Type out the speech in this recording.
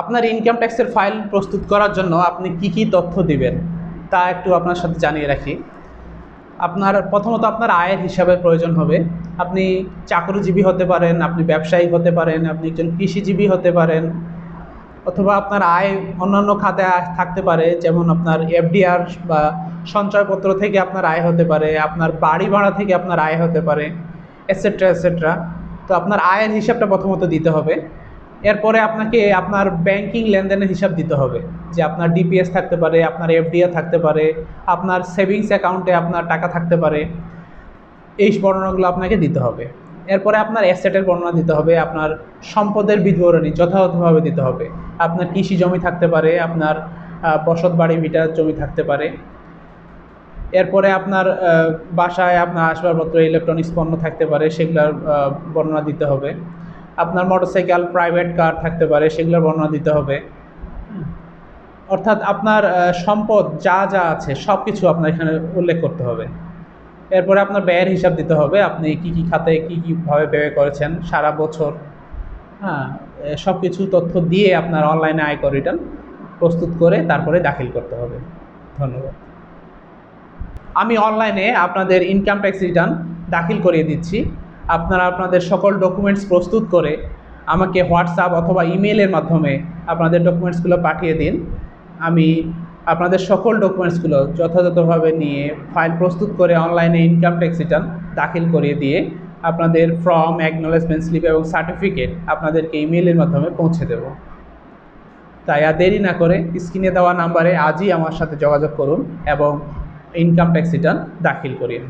আপনার ইনকাম ট্যাক্সের ফাইল প্রস্তুত করার জন্য আপনি কি কি তথ্য দিবেন, তা একটু আপনার সাথে জানিয়ে রাখি। আপনার প্রথমত আপনার আয়ের হিসাবে প্রয়োজন হবে। আপনি চাকরিজীবী হতে পারেন, আপনি ব্যবসায়ী হতে পারেন, আপনি একজন কৃষিজীবী হতে পারেন, অথবা আপনার আয় অন্যান্য খাতে থাকতে পারে, যেমন আপনার এফডিআর বা সঞ্চয়পত্র থেকে আপনার আয় হতে পারে, আপনার বাড়ি ভাড়া থেকে আপনার আয় হতে পারে এটসেট্রা এটসেট্রা তো আপনার আয়ের হিসাবটা প্রথমত দিতে হবে। এরপরে আপনাকে আপনার ব্যাংকিং লেনদেনের হিসাব দিতে হবে, যে আপনার ডিপিএস থাকতে পারে, আপনার এফডিআর থাকতে পারে, আপনার সেভিংস অ্যাকাউন্টে আপনার টাকা থাকতে পারে, এই বর্ণনাগুলো আপনাকে দিতে হবে। এরপরে আপনার অ্যাসেটের বর্ণনা দিতে হবে, আপনার সম্পদের বিবরণী যথাযথভাবে দিতে হবে। আপনার কৃষি জমি থাকতে পারে, আপনার বসত বাড়ি ভিটার জমি থাকতে পারে। এরপরে আপনার বাসায় আপনার আসবাবপত্র ইলেকট্রনিক্স পণ্য থাকতে পারে, সেগুলোর বর্ণনা দিতে হবে। আপনার মোটরসাইকেল প্রাইভেট কার থাকতে পারে, সেগুলোর বর্ণনা দিতে হবে। অর্থাৎ আপনার সম্পদ যা যা আছে সব কিছু আপনার এখানে উল্লেখ করতে হবে। এরপরে আপনার ব্যয়ের হিসাব দিতে হবে, আপনি কি কি খাতে, কি কীভাবে ব্যয় করেছেন, সারা বছর হ্যাঁ সব কিছু তথ্য দিয়ে আপনার অনলাইনে আয়কর রিটার্ন প্রস্তুত করে তারপরে দাখিল করতে হবে। ধন্যবাদ। আমি অনলাইনে আপনাদের ইনকাম ট্যাক্স রিটার্ন দাখিল করিয়ে দিচ্ছি। আপনারা আপনাদের সকল ডকুমেন্টস প্রস্তুত করে আমাকে হোয়াটসঅ্যাপ অথবা ইমেলের মাধ্যমে আপনাদের ডকুমেন্টসগুলো পাঠিয়ে দিন। আমি আপনাদের সকল ডকুমেন্টসগুলো যথাযথভাবে নিয়ে ফাইল প্রস্তুত করে অনলাইনে ইনকাম ট্যাক্স রিটার্ন দাখিল করিয়ে দিয়ে আপনাদের ফর্ম অ্যাকনোলেজমেন্ট স্লিপ এবং সার্টিফিকেট আপনাদেরকে ইমেলের মাধ্যমে পৌঁছে দেব। তাই আর দেরি না করে স্ক্রিনে দেওয়া নাম্বারে আজই আমার সাথে যোগাযোগ করুন এবং ইনকাম ট্যাক্স রিটার্ন দাখিল করিয়ে